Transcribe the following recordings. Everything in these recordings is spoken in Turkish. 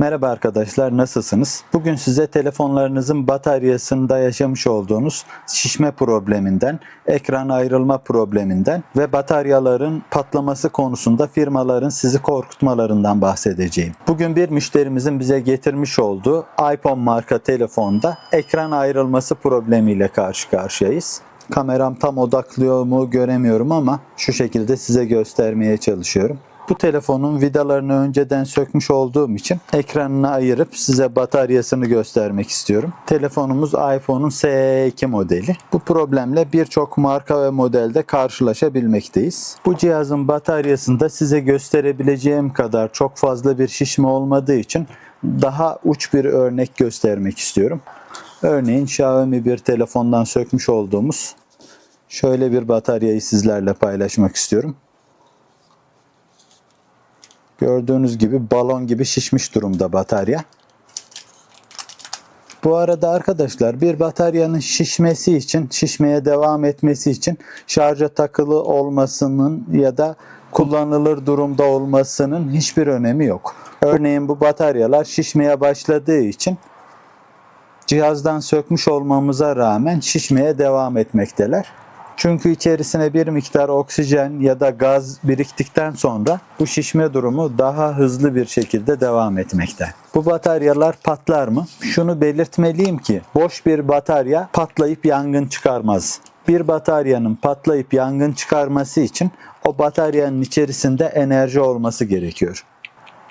Merhaba arkadaşlar nasılsınız? Bugün size telefonlarınızın bataryasında yaşamış olduğunuz şişme probleminden, ekran ayrılma probleminden ve bataryaların patlaması konusunda firmaların sizi korkutmalarından bahsedeceğim. Bugün bir müşterimizin bize getirmiş olduğu iPhone marka telefonda ekran ayrılması problemiyle karşı karşıyayız. Kameram tam odaklıyor mu göremiyorum ama şu şekilde size göstermeye çalışıyorum. Bu telefonun vidalarını önceden sökmüş olduğum için ekranını ayırıp size bataryasını göstermek istiyorum. Telefonumuz iPhone'un SE2 modeli. Bu problemle birçok marka ve modelde karşılaşabilmekteyiz. Bu cihazın bataryasında size gösterebileceğim kadar çok fazla bir şişme olmadığı için daha uç bir örnek göstermek istiyorum. Örneğin Xiaomi bir telefondan sökmüş olduğumuz şöyle bir bataryayı sizlerle paylaşmak istiyorum. Gördüğünüz gibi balon gibi şişmiş durumda batarya. Bu arada arkadaşlar bir bataryanın şişmesi için, şişmeye devam etmesi için şarja takılı olmasının ya da kullanılır durumda olmasının hiçbir önemi yok. Örneğin bu bataryalar şişmeye başladığı için cihazdan sökmüş olmamıza rağmen şişmeye devam etmekteler. Çünkü içerisine bir miktar oksijen ya da gaz biriktikten sonra bu şişme durumu daha hızlı bir şekilde devam etmekte. Bu bataryalar patlar mı? Şunu belirtmeliyim ki boş bir batarya patlayıp yangın çıkarmaz. Bir bataryanın patlayıp yangın çıkarması için o bataryanın içerisinde enerji olması gerekiyor.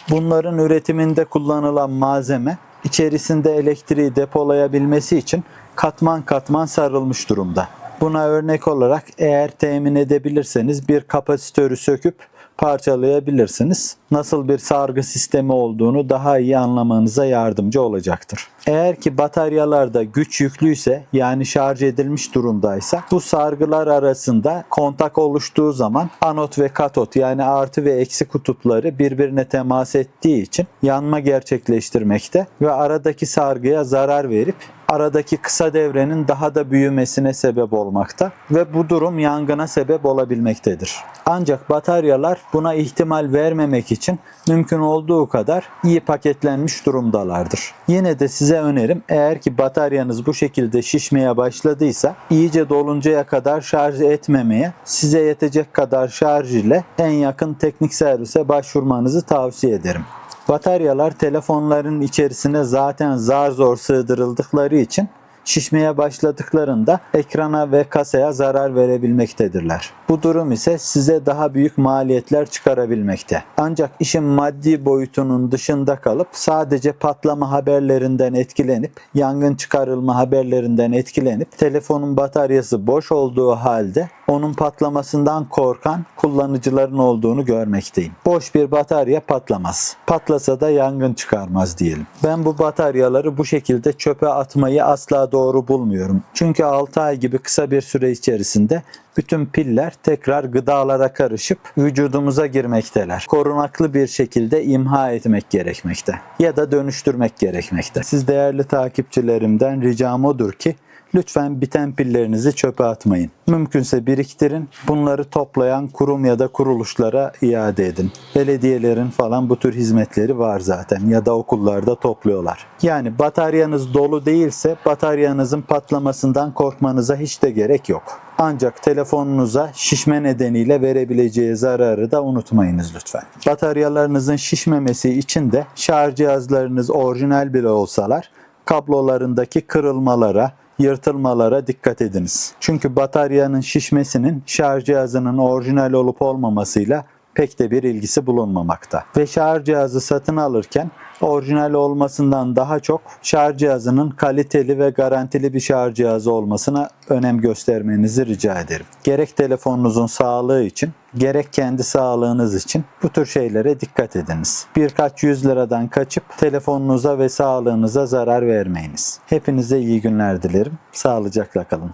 Bunların üretiminde kullanılan malzeme içerisinde elektriği depolayabilmesi için katman katman sarılmış durumda. Buna örnek olarak eğer temin edebilirseniz bir kapasitörü söküp parçalayabilirsiniz. Nasıl bir sargı sistemi olduğunu daha iyi anlamanıza yardımcı olacaktır. Eğer ki bataryalarda güç yüklüyse yani şarj edilmiş durumdaysa bu sargılar arasında kontak oluştuğu zaman anot ve katot yani artı ve eksi kutupları birbirine temas ettiği için yanma gerçekleştirmekte ve aradaki sargıya zarar verip aradaki kısa devrenin daha da büyümesine sebep olmakta ve bu durum yangına sebep olabilmektedir. Ancak bataryalar buna ihtimal vermemek için mümkün olduğu kadar iyi paketlenmiş durumdalardır. Yine de size önerim eğer ki bataryanız bu şekilde şişmeye başladıysa iyice doluncaya kadar şarj etmemeye, size yetecek kadar şarj ile en yakın teknik servise başvurmanızı tavsiye ederim. Bataryalar telefonların içerisine zaten zar zor sığdırıldıkları için şişmeye başladıklarında ekrana ve kasaya zarar verebilmektedirler. Bu durum ise size daha büyük maliyetler çıkarabilmekte. Ancak işin maddi boyutunun dışında kalıp sadece patlama haberlerinden etkilenip, yangın çıkarılma haberlerinden etkilenip telefonun bataryası boş olduğu halde onun patlamasından korkan kullanıcıların olduğunu görmekteyim. Boş bir batarya patlamaz. Patlasa da yangın çıkarmaz diyelim. Ben bu bataryaları bu şekilde çöpe atmayı asla doğru bulmuyorum. Çünkü 6 ay gibi kısa bir süre içerisinde bütün piller tekrar gıdalara karışıp vücudumuza girmekteler. Korunaklı bir şekilde imha etmek gerekmekte ya da dönüştürmek gerekmekte. Siz değerli takipçilerimden ricam odur ki Lütfen biten pillerinizi çöpe atmayın. Mümkünse biriktirin. Bunları toplayan kurum ya da kuruluşlara iade edin. Belediyelerin falan bu tür hizmetleri var zaten ya da okullarda topluyorlar. Yani bataryanız dolu değilse bataryanızın patlamasından korkmanıza hiç de gerek yok. Ancak telefonunuza şişme nedeniyle verebileceği zararı da unutmayınız lütfen. Bataryalarınızın şişmemesi için de şarj cihazlarınız orijinal bile olsalar kablolarındaki kırılmalara, yırtılmalara dikkat ediniz. Çünkü bataryanın şişmesinin şarj cihazının orijinal olup olmamasıyla pek de bir ilgisi bulunmamakta. Ve şarj cihazı satın alırken orijinal olmasından daha çok şarj cihazının kaliteli ve garantili bir şarj cihazı olmasına önem göstermenizi rica ederim. Gerek telefonunuzun sağlığı için, gerek kendi sağlığınız için bu tür şeylere dikkat ediniz. Birkaç yüz liradan kaçıp telefonunuza ve sağlığınıza zarar vermeyiniz. Hepinize iyi günler dilerim. Sağlıcakla kalın.